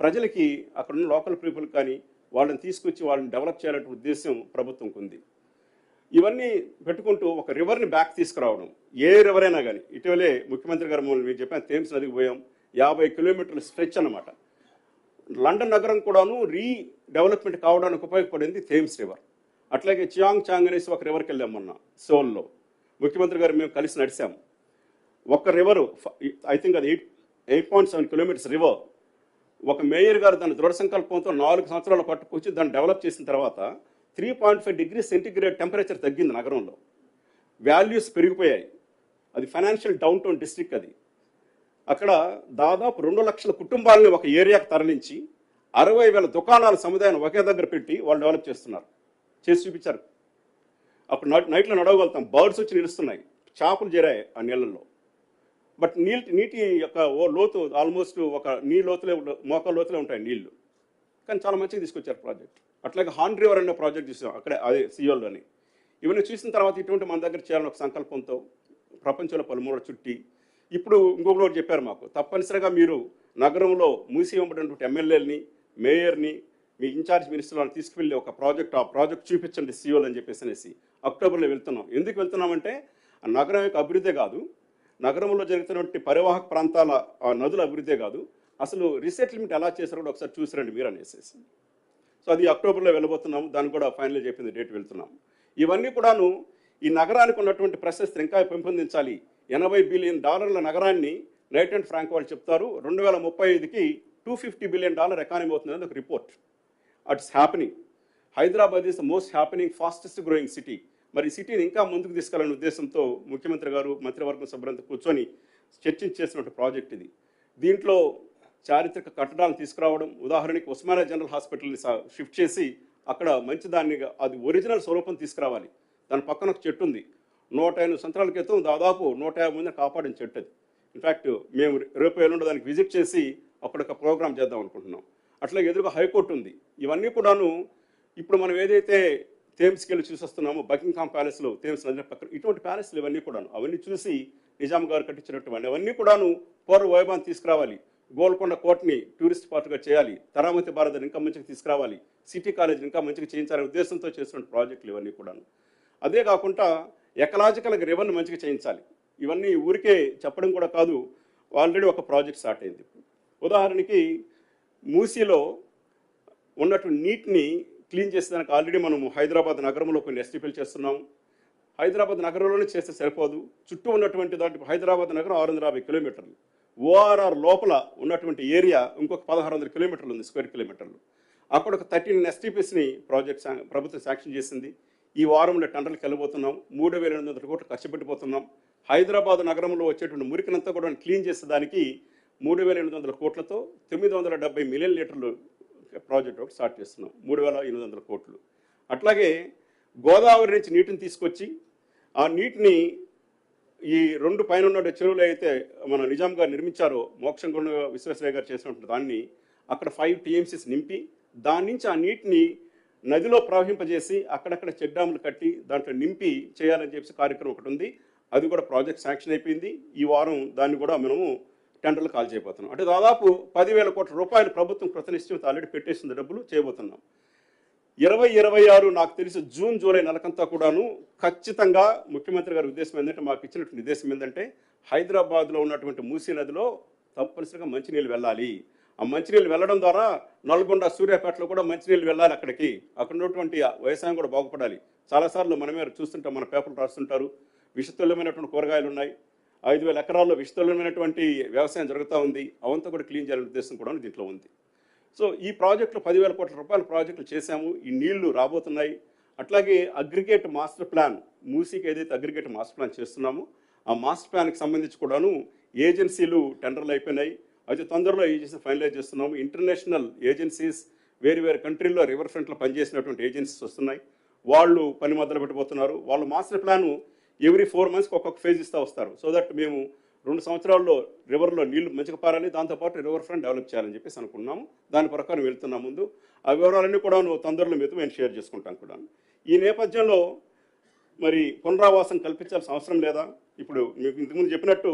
ప్రజలకి అక్కడ ఉన్న లోకల్ పీపుల్ కానీ వాళ్ళని తీసుకొచ్చి వాళ్ళని డెవలప్ చేయాలంటే ఉద్దేశం ప్రభుత్వంకు ఉంది ఇవన్నీ పెట్టుకుంటూ ఒక రివర్ని బ్యాక్ తీసుకురావడం. ఏ రివర్ అయినా కానీ ఇటీవలే ముఖ్యమంత్రి గారు మమ్మల్ని మీరు చెప్పాను థేమ్స్ నదికి పోయాం. యాభై కిలోమీటర్ల స్ట్రెచ్ అనమాట లండన్ నగరం కూడాను రీ డెవలప్మెంట్ కావడానికి ఉపయోగపడింది థేమ్స్ రివర్ అట్లాగే చియాంగ్ చాంగ్ అనేసి ఒక రివర్కి వెళ్ళాం మొన్న సోల్లో. ముఖ్యమంత్రి గారు మేము కలిసి నడిచాం. ఒక రివరు ఐ థింక్ అది eight eight point seven kilometres river ఒక మేయర్ గారు దాని దృఢ సంకల్పంతో నాలుగు సంవత్సరాలు పట్టుకొచ్చి దాన్ని డెవలప్ చేసిన తర్వాత three point five degree centigrade temperature తగ్గింది నగరంలో. వాల్యూస్ పెరిగిపోయాయి. అది ఫైనాన్షియల్ డౌన్ టౌన్ డిస్ట్రిక్ట్ అది. అక్కడ దాదాపు రెండు లక్షల కుటుంబాలని ఒక ఏరియాకి తరలించి అరవై వేల దుకాణాల సముదాయాన్ని ఒకే దగ్గర పెట్టి వాళ్ళు డెవలప్ చేస్తున్నారు. చేసి చూపించారు. అప్పుడు నైట్లో నడవగలుగుతాం. బర్డ్స్ వచ్చి నిలుస్తున్నాయి. చేపలు చేరాయి ఆ నీళ్ళల్లో. బట్ నీటి నీటి యొక్క ఓ లోతు ఆల్మోస్ట్ ఒక నీ లోతులే మోకాల లోతులే ఉంటాయి నీళ్ళు. కానీ చాలా మంచిగా తీసుకొచ్చారు ప్రాజెక్ట్. అట్లాగే హాన్ రివర్ అనే ప్రాజెక్ట్ చూసాం అక్కడే అదే సియోల్లోని. ఇవన్నీ చూసిన తర్వాత ఇటువంటి మన దగ్గర చేయాలని ఒక సంకల్పంతో ప్రపంచంలో పలుమూల చుట్టి ఇప్పుడు ఇంకొకటి చెప్పారు మాకు తప్పనిసరిగా మీరు నగరంలో మూసి ఇవ్వబడినటువంటి ఎమ్మెల్యేలని మేయర్ని మీ ఇన్ఛార్జ్ మినిస్టర్లను తీసుకువెళ్ళి ఒక ప్రాజెక్ట్ ఆ ప్రాజెక్ట్ చూపించండి సీఓలు అని చెప్పేసి అనేసి అక్టోబర్లో వెళ్తున్నాం. ఎందుకు వెళ్తున్నామంటే ఆ నగరం యొక్క అభివృద్ధి కాదు నగరంలో జరుగుతున్నటువంటి పరివాహక ప్రాంతాల ఆ నదుల అభివృద్ధే కాదు. అసలు రీసెటిల్మెంట్ ఎలా చేశారో కూడా ఒకసారి చూసిరండి మీరు అనేసి సో అది అక్టోబర్లో వెళ్ళబోతున్నాం దాన్ని కూడా ఫైనల్ చెప్పింది డేట్ వెళ్తున్నాం ఇవన్నీ కూడాను ఈ నగరానికి ఉన్నటువంటి ప్రశస్తి ఇంకా పెంపొందించాలి. ఎనభై బిలియన్ డాలర్ల నగరాన్ని నైట్ అండ్ ఫ్రాంక్ వాళ్ళు చెప్తారు. రెండు వేల ముప్పై ఐదుకి two fifty billion dollar economy అవుతుందని ఒక report. It's happening. Hyderabad is the most happening fastest growing city. మరి సిటీని ఇంకా ముందుకు తీసుకెళ్ళాలనే ఉద్దేశంతో ముఖ్యమంత్రి గారు మంత్రివర్గం సభ్యులంతా కూర్చొని చర్చించేసినటువంటి ప్రాజెక్ట్ ఇది. దీంట్లో చారిత్రక కట్టడాలను తీసుకురావడం ఉదాహరణకి ఉస్మానియా జనరల్ హాస్పిటల్ని షిఫ్ట్ చేసి అక్కడ మంచి దాన్ని అది ఒరిజినల్ స్వరూపం తీసుకురావాలి. దాని పక్కన ఒక చెట్టు ఉంది. నూట ఎనిమిది సంవత్సరాల క్రితం దాదాపు నూట యాభై మందిని కాపాడిన చెట్టు అది. ఇన్ఫ్యాక్ట్ మేము రేపు ఎల్లుండి దానికి విజిట్ చేసి అక్కడ ఒక ప్రోగ్రామ్ చేద్దాం అనుకుంటున్నాం. అట్లాగే ఎదురుగా హైకోర్టు ఉంది. ఇవన్నీ కూడాను ఇప్పుడు మనం ఏదైతే థేమ్స్కి వెళ్ళి చూసొస్తున్నాము బకింగ్హామ్ ప్యాలెస్లో థేమ్స్ నది పక్కన ఇటువంటి ప్యాలెస్లు ఇవన్నీ కూడాను. అవన్నీ చూసి నిజాం గారు కట్టించినటువంటి అవన్నీ కూడాను పూర్వ వైభవాన్ని తీసుకురావాలి. గోల్కొండ కోటని టూరిస్ట్ పార్ట్గా చేయాలి. తరామతి భారత్ ఇంకా మంచిగా తీసుకురావాలి. సిటీ కాలేజ్ ఇంకా మంచిగా చేయించాలనే ఉద్దేశంతో చేస్తున్న ప్రాజెక్టులు ఇవన్నీ కూడాను. అదే కాకుండా ఎకలాజికల్ రివర్ని మంచిగా చేయించాలి. ఇవన్నీ ఊరికే చెప్పడం కూడా కాదు ఆల్రెడీ ఒక ప్రాజెక్ట్ స్టార్ట్ అయింది. ఉదాహరణకి మూసీలో ఉన్నటువంటి నీటిని క్లీన్ చేసేదానికి ఆల్రెడీ మనము హైదరాబాద్ నగరంలో కొన్ని ఎస్టీపీలు చేస్తున్నాం. హైదరాబాద్ నగరంలోనే చేస్తే సరిపోదు. చుట్టూ ఉన్నటువంటి దాంట్లో హైదరాబాద్ నగరం ఆరు వందల యాభై కిలోమీటర్లు. ఓఆర్ఆర్ లోపల ఉన్నటువంటి ఏరియా ఇంకొక పదహారు వందల కిలోమీటర్లు ఉంది స్క్వేర్ కిలోమీటర్లు. అక్కడ ఒక థర్టీన్ ఎస్టీపీస్ని ప్రాజెక్ట్ ప్రభుత్వం శాంక్షన్ చేసింది. ఈ వారంలో టెండర్లకు వెళ్ళబోతున్నాం. మూడు వేల ఎనిమిది వందల కోట్లు ఖర్చు పెట్టిపోతున్నాం హైదరాబాద్ నగరంలో వచ్చేటువంటి మురికినంతా కూడా క్లీన్ చేసేదానికి మూడు వేల ఎనిమిది వందల కోట్లతో తొమ్మిది వందల డెబ్బై మిలియన్ లీటర్లు ప్రాజెక్ట్ ఒకటి స్టార్ట్ చేస్తున్నాం. మూడు వేల ఎనిమిది వందల కోట్లు. అట్లాగే గోదావరి నుంచి నీటిని తీసుకొచ్చి ఆ నీటిని ఈ రెండు పైన ఉన్న చెరువులు అయితే మన నిజాం గారు నిర్మించారో మోక్షంగుండ విశ్వేశ్వరయ్య గారు చేసినటువంటి దాన్ని అక్కడ ఫైవ్ టీఎంసీస్ నింపి దాని నుంచి ఆ నీటిని నదిలో ప్రవహింపజేసి అక్కడక్కడ చెక్ డ్యాములు కట్టి దాంట్లో నింపి చేయాలని చెప్పేసి కార్యక్రమం ఒకటి ఉంది. అది కూడా ప్రాజెక్ట్ శాంక్షన్ అయిపోయింది. ఈ వారం దాన్ని కూడా మనము టెండర్లు కాల్ చేయబోతున్నాం. అంటే దాదాపు పదివేల కోట్ల రూపాయలు ప్రభుత్వం కృతనిశ్చయం ఆల్రెడీ పెట్టేసిన డబ్బులు చేయబోతున్నాం. ఇరవై ఇరవై ఆరు నాకు తెలిసి జూన్ జూలై నెలకంతా కూడాను ఖచ్చితంగా ముఖ్యమంత్రి గారి ఉద్దేశం ఏంటంటే మాకు ఇచ్చినటువంటి ఉద్దేశం ఏంటంటే హైదరాబాద్లో ఉన్నటువంటి మూసీ నదిలో తప్పనిసరిగా మంచినీళ్ళు వెళ్ళాలి. ఆ మంచినీళ్ళు వెళ్ళడం ద్వారా నల్గొండ సూర్యాపేటలో కూడా మంచినీళ్ళు వెళ్ళాలి అక్కడికి. అక్కడ ఉన్నటువంటి వ్యవసాయం కూడా బాగుపడాలి. చాలాసార్లు మనమే చూస్తుంటాం మన పేపర్లు రాస్తుంటారు. విషతుల్యమైనటువంటి కూరగాయలు ఉన్నాయి. ఐదు వేల ఎకరాల్లో విస్తృతమైనటువంటి వ్యవసాయం జరుగుతూ ఉంది. అవంతా కూడా క్లీన్ చేయాలనే ఉద్దేశం కూడా దీంట్లో ఉంది. సో ఈ ప్రాజెక్టులు పదివేల కోట్ల రూపాయల ప్రాజెక్టులు చేశాము. ఈ నీళ్ళు రాబోతున్నాయి. అట్లాగే అగ్రిగేట్ మాస్టర్ ప్లాన్ మూసీకి ఏదైతే అగ్రిగేట్ మాస్టర్ ప్లాన్ చేస్తున్నామో ఆ మాస్టర్ ప్లాన్కి సంబంధించి కూడాను ఏజెన్సీలు టెండర్లు అయిపోయినాయి. అయితే తొందరలో ఏజెన్సీ ఫైనలైజ్ చేస్తున్నాము. ఇంటర్నేషనల్ ఏజెన్సీస్ వేరు వేరు కంట్రీల్లో రివర్ ఫ్రంట్లో పనిచేసినటువంటి ఏజెన్సీస్ వస్తున్నాయి. వాళ్ళు పని మొదలు పెట్టబోతున్నారు వాళ్ళు మాస్టర్ ప్లాన్ ఎవ్రీ ఫోర్ మంత్స్కి ఒక్కొక్క ఫేజ్ ఇస్తూ వస్తారు. సో దట్ మేము రెండు సంవత్సరాల్లో రివర్లో నీళ్ళు మంచిగా పారాలి దాంతోపాటు రివర్ ఫ్రంట్ డెవలప్ చేయాలని చెప్పేసి అనుకున్నాము దాని ప్రకారం వెళ్తున్నా ముందు ఆ వివరాలన్నీ కూడా తొందరలో మీతో మేము షేర్ చేసుకుంటాం కూడా. ఈ నేపథ్యంలో మరి పునరావాసం కల్పించాల్సిన అవసరం లేదా? ఇప్పుడు మీకు ఇంతకుముందు చెప్పినట్టు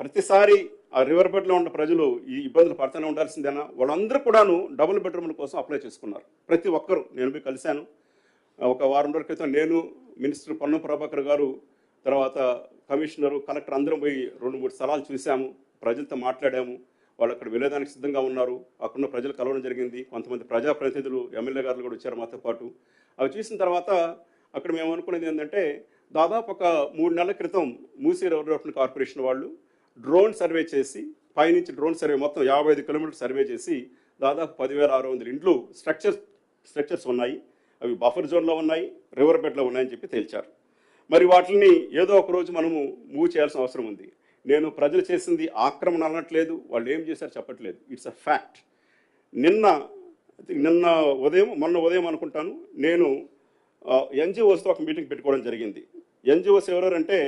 ప్రతిసారి ఆ రివర్ బెడ్లో ఉన్న ప్రజలు ఈ ఇబ్బందులు పడుతూనే ఉండాల్సిందేనా? వాళ్ళందరూ కూడాను డబుల్ బెడ్రూమ్ల కోసం అప్లై చేసుకున్నారు. ప్రతి ఒక్కరు నేను పోయి కలిశాను. ఒక వారం రోజుల క్రితం నేను మినిస్టర్ పొన్నం ప్రభాకర్ గారు తర్వాత కమిషనరు కలెక్టర్ అందరం పోయి రెండు మూడు స్థలాలు చూసాము ప్రజలతో మాట్లాడాము. వాళ్ళు అక్కడ వెళ్ళేదానికి సిద్ధంగా ఉన్నారు. అక్కడున్న ప్రజలు కలవడం జరిగింది. కొంతమంది ప్రజాప్రతినిధులు ఎమ్మెల్యే గారు కూడా వచ్చారు మాతో పాటు. అవి చూసిన తర్వాత అక్కడ మేము అనుకునేది ఏంటంటే దాదాపు ఒక మూడు నెలల క్రితం మూసీ డెవలప్మెంట్ కార్పొరేషన్ వాళ్ళు డ్రోన్ సర్వే చేసి పైనుంచి డ్రోన్ సర్వే మొత్తం యాభై ఐదు కిలోమీటర్లు సర్వే చేసి దాదాపు పదివేల ఆరు వందల ఇండ్లు స్ట్రక్చర్స్ స్ట్రక్చర్స్ ఉన్నాయి. అవి బఫర్ జోన్లో ఉన్నాయి రివర్ బెడ్లో ఉన్నాయని చెప్పి తేల్చారు. మరి వాటిని ఏదో ఒక రోజు మనము మూవ్ చేయాల్సిన అవసరం ఉంది. నేను ప్రజలు చేసింది ఆక్రమణ అనట్లేదు వాళ్ళు ఏం చేశారు చెప్పట్లేదు. ఇట్స్ అ ఫ్యాక్ట్ నిన్న నిన్న ఉదయం మొన్న ఉదయం అనుకుంటాను నేను ఎన్జిఓస్తో ఒక మీటింగ్ పెట్టుకోవడం జరిగింది. ఎన్జిఓస్ ఎవరంటే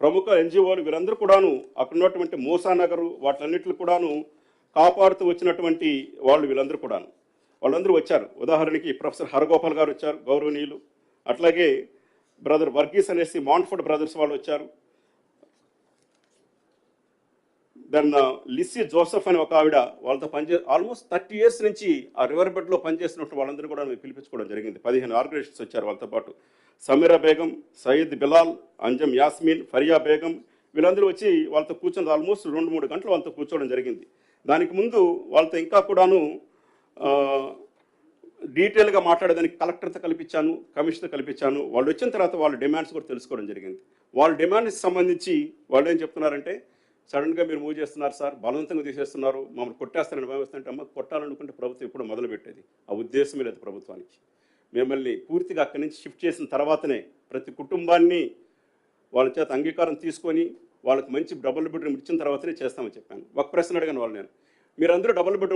ప్రముఖ ఎన్జిఓలు వీరందరూ కూడాను అక్కడ ఉన్నటువంటి మూసానగరు వాటన్నిటిని కూడాను కాపాడుతూ వచ్చినటువంటి వాళ్ళు వీళ్ళందరూ కూడాను. వాళ్ళందరూ వచ్చారు. ఉదాహరణకి ప్రొఫెసర్ హరగోపాల్ గారు వచ్చారు గౌరవనీయులు. అట్లాగే బ్రదర్ వర్గీస్ అనేసి మాంట్ఫోర్డ్ బ్రదర్స్ వాళ్ళు వచ్చారు. దెన్ లిస్సీ జోసెఫ్ అని ఒక ఆవిడ వాళ్ళతో పనిచే ఆల్మోస్ట్ థర్టీ ఇయర్స్ నుంచి ఆ రివర్ బెడ్లో పనిచేసినట్టు వాళ్ళందరూ కూడా మేము పిలిపించుకోవడం జరిగింది. పదిహేను ఆర్గనైజేషన్స్ వచ్చారు వాళ్ళతో పాటు. సమీరా బేగం సయీద్ బిలాల్ అంజమ్ యాస్మిన్ ఫరియా బేగం వీళ్ళందరూ వచ్చి వాళ్ళతో కూర్చొని ఆల్మోస్ట్ రెండు మూడు గంటలు వాళ్ళతో కూర్చోవడం జరిగింది. దానికి ముందు వాళ్ళతో ఇంకా కూడాను డీటెయిల్గా మాట్లాడేదానికి కలెక్టర్తో కల్పించాను కమిషనర్ కల్పించాను. వాళ్ళు వచ్చిన తర్వాత వాళ్ళ డిమాండ్స్ కూడా తెలుసుకోవడం జరిగింది. వాళ్ళ డిమాండ్స్ సంబంధించి వాళ్ళు ఏం చెప్తున్నారంటే సడన్గా మీరు మూవ్ చేస్తున్నారు సార్ బలవంతంగా తీసేస్తున్నారు మమ్మల్ని కొట్టేస్తారని భావిస్తుంటే అమ్మ కొట్టాలనుకుంటే ప్రభుత్వం ఇప్పుడు మొదలుపెట్టేది. ఆ ఉద్దేశమే లేదు ప్రభుత్వానికి. మిమ్మల్ని పూర్తిగా అక్కడి నుంచి షిఫ్ట్ చేసిన తర్వాతనే ప్రతి కుటుంబాన్ని వాళ్ళ చేత అంగీకారం తీసుకొని వాళ్ళకి మంచి డబుల్ బెడ్రూమ్ ఇచ్చిన తర్వాతనే చేస్తామని చెప్పాను. ఒక ప్రశ్న అడిగాను వాళ్ళు నేను. మీరందరూ డబుల్ బెడ్రూమ్